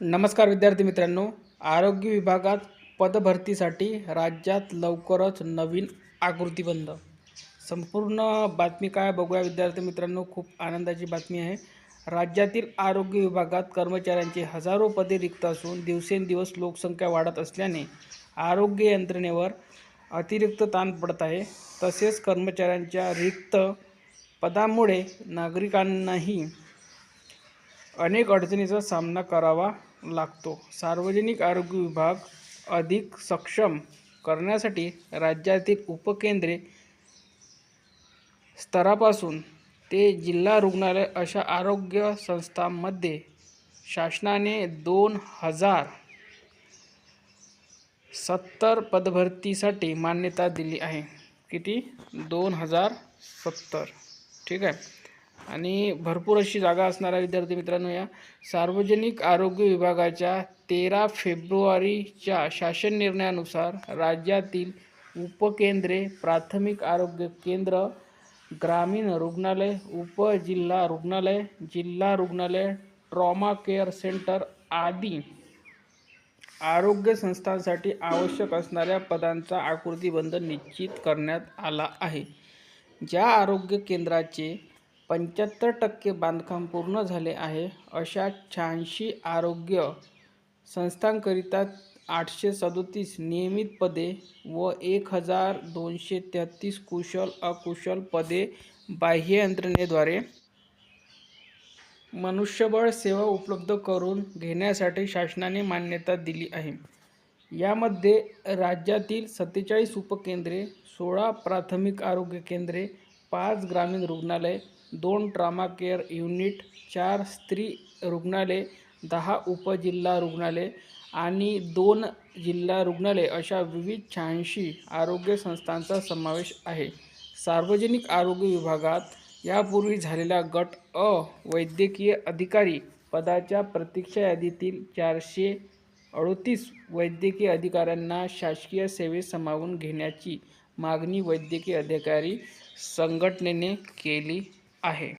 नमस्कार विद्यार्थी मित्रांनो. आरोग्य विभागात पदभरतीसाठी राज्यात लवकरच नवीन आकृतीबंध संपूर्ण बातमी काय बघूया विद्यार्थी मित्रांनो. खूप आनंदाची बातमी आहे. राज्यातील आरोग्य विभागात कर्मचाऱ्यांची हजारो पदे रिक्त असून दिवसेंदिवस लोकसंख्या वाढत असल्याने आरोग्य यंत्रणेवर अतिरिक्त ताण पडत आहे. तसेच कर्मचाऱ्यांच्या रिक्त पदामुळे नागरिकांनाही अनेक अडचणीचा सामना करावा लागतो. सार्वजनिक आरोग्य विभाग अधिक सक्षम करण्यासाठी राज्यातील उपकेंद्रे स्तरापासून ते जिल्हा रुग्णालय अशा आरोग्य संस्थांमध्ये शासनाने दोन हजार सत्तर पदभरतीसाठी मान्यता दिली आहे. किती? दोन हजार सत्तर. ठीक आहे. आणि भरपूर अशी जागा असणाऱ्या विद्यार्थी मित्रांनो या सार्वजनिक आरोग्य विभागाच्या तेरा फेब्रुवारीच्या शासन निर्णयानुसार राज्यातील उपकेंद्रे प्राथमिक आरोग्य केंद्र ग्रामीण रुग्णालय उपजिल्हा रुग्णालय जिल्हा रुग्णालय ट्रॉमा केअर सेंटर आदी आरोग्य संस्थांसाठी आवश्यक असणाऱ्या पदांचा आकृतीबंध निश्चित करण्यात आला आहे. ज्या आरोग्य केंद्राचे पंच्याहत्तर टक्के बांधकाम पूर्ण झाले आहे अशा शहाऐंशी आरोग्य संस्थांकरिता आठशे सदोतीस नियमित पदे व एक हजार दोनशे तेहतीस कुशल अकुशल पदे बाह्य यंत्रणेद्वारे मनुष्यबळ सेवा उपलब्ध करून घेण्यासाठी शासनाने मान्यता दिली आहे. यामध्ये राज्यातील सत्तेचाळीस उपकेंद्रे सोळा प्राथमिक आरोग्य केंद्रे पाच ग्रामीण रुग्णालय दोन ट्रामा केअर युनिट चार स्त्री रुग्णालय दहा उपजिल्हा रुग्णालय आणि दोन जिल्हा रुग्णालय अशा विविध शहाऐंशी आरोग्य संस्थांचा समावेश आहे. सार्वजनिक आरोग्य विभागात यापूर्वी झालेल्या गट अ वैद्यकीय अधिकारी पदाच्या प्रतीक्षा यादीतील चारशे अडतीस वैद्यकीय अधिकाऱ्यांना शासकीय सेवेत सामावून घेण्याची मागणी वैद्यकीय अधिकारी संघटनेने केली. आहे.